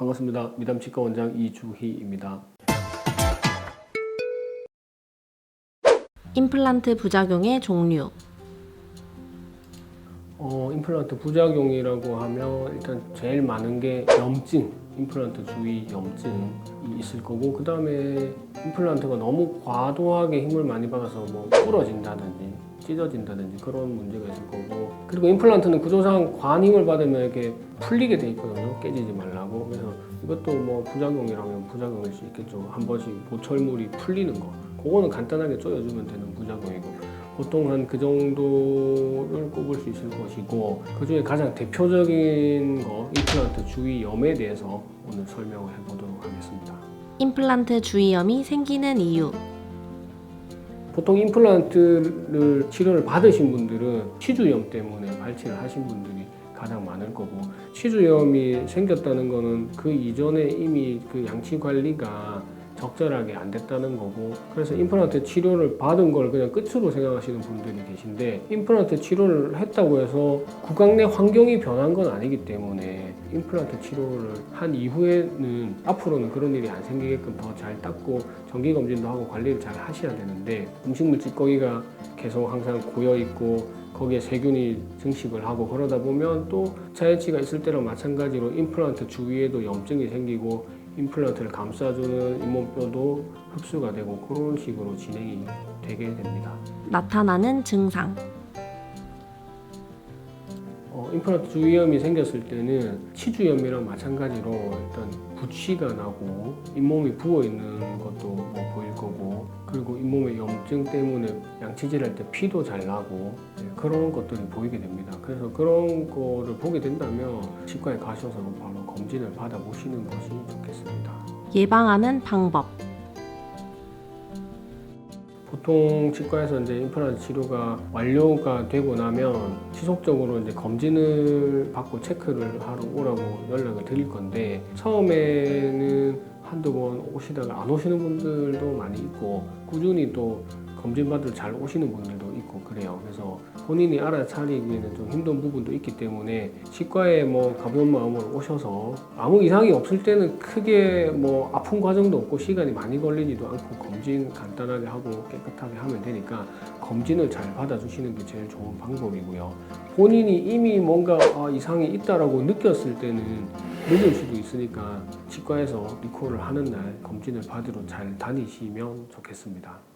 반갑습니다. 미담 치과 원장 이주희입니다. 임플란트 부작용의 종류. 어, 임플란트 부작용이라고 하면 일단 제일 많은 게 염증, 임플란트 주위 염증이 있을 거고 그 다음에 임플란트가 너무 과도하게 힘을 많이 받아서 뭐 부러진다든지 찢어진다든지 그런 문제가 있을 거고 그리고 임플란트는 구조상 과한 힘을 받으면 이렇게 풀리게 돼 있거든요. 깨지지 말라고. 그래서 이것도 뭐 부작용이라면 부작용일 수 있겠죠. 한 번씩 보철물이 풀리는 거. 그거는 간단하게 쪼여주면 되는 부작용이고 보통 한 그 정도를 꼽을 수 있을 것이고 그 중에 가장 대표적인 거 임플란트 주위 염에 대해서 오늘 설명을 해보도록 하겠습니다. 임플란트 주위염이 생기는 이유. 보통 임플란트를 치료를 받으신 분들은 치주염 때문에 발치를 하신 분들이 가장 많을 거고 치주염이 생겼다는 거는 그 이전에 이미 그 양치 관리가 적절하게 안 됐다는 거고 그래서 임플란트 치료를 받은 걸 그냥 끝으로 생각하시는 분들이 계신데 임플란트 치료를 했다고 해서 구강 내 환경이 변한 건 아니기 때문에 임플란트 치료를 한 이후에는 앞으로는 그런 일이 안 생기게끔 더 잘 닦고 정기 검진도 하고 관리를 잘 하셔야 되는데 음식물 찌꺼기가 계속 항상 고여 있고 거기에 세균이 증식을 하고 그러다 보면 또 자연치가 있을 때랑 마찬가지로 임플란트 주위에도 염증이 생기고 임플란트를 감싸주는 잇몸뼈도 흡수가 되고 그런 식으로 진행이 되게 됩니다. 나타나는 증상. 어, 임플란트 주위염이 생겼을 때는 치주염이랑 마찬가지로 일단 부치가 나고 잇몸이 부어 있는 것도 뭐 보일 거고 그리고 잇몸의 염증 때문에 양치질할 때 피도 잘 나고 네, 그런 것들이 보이게 됩니다. 그래서 그런 거를 보게 된다면 치과에 가셔서 바로 검진을 받아보시는 것이 좋겠습니다. 예방하는 방법. 보통 치과에서 이제 임플란트 치료가 완료가 되고 나면 지속적으로 이제 검진을 받고 체크를 하러 오라고 연락을 드릴 건데 처음에는 한두 번 오시다가 안 오시는 분들도 많이 있고 꾸준히 또 검진 받으러 잘 오시는 분들도 있고 그래요. 그래서 본인이 알아차리기에는 좀 힘든 부분도 있기 때문에 치과에 뭐 가벼운 마음으로 오셔서 아무 이상이 없을 때는 크게 뭐 아픈 과정도 없고 시간이 많이 걸리지도 않고 검진 간단하게 하고 깨끗하게 하면 되니까 검진을 잘 받아주시는 게 제일 좋은 방법이고요. 본인이 이미 뭔가 아, 이상이 있다라고 느꼈을 때는 늦을 수도 있으니까 치과에서 리콜을 하는 날 검진을 받으러 잘 다니시면 좋겠습니다.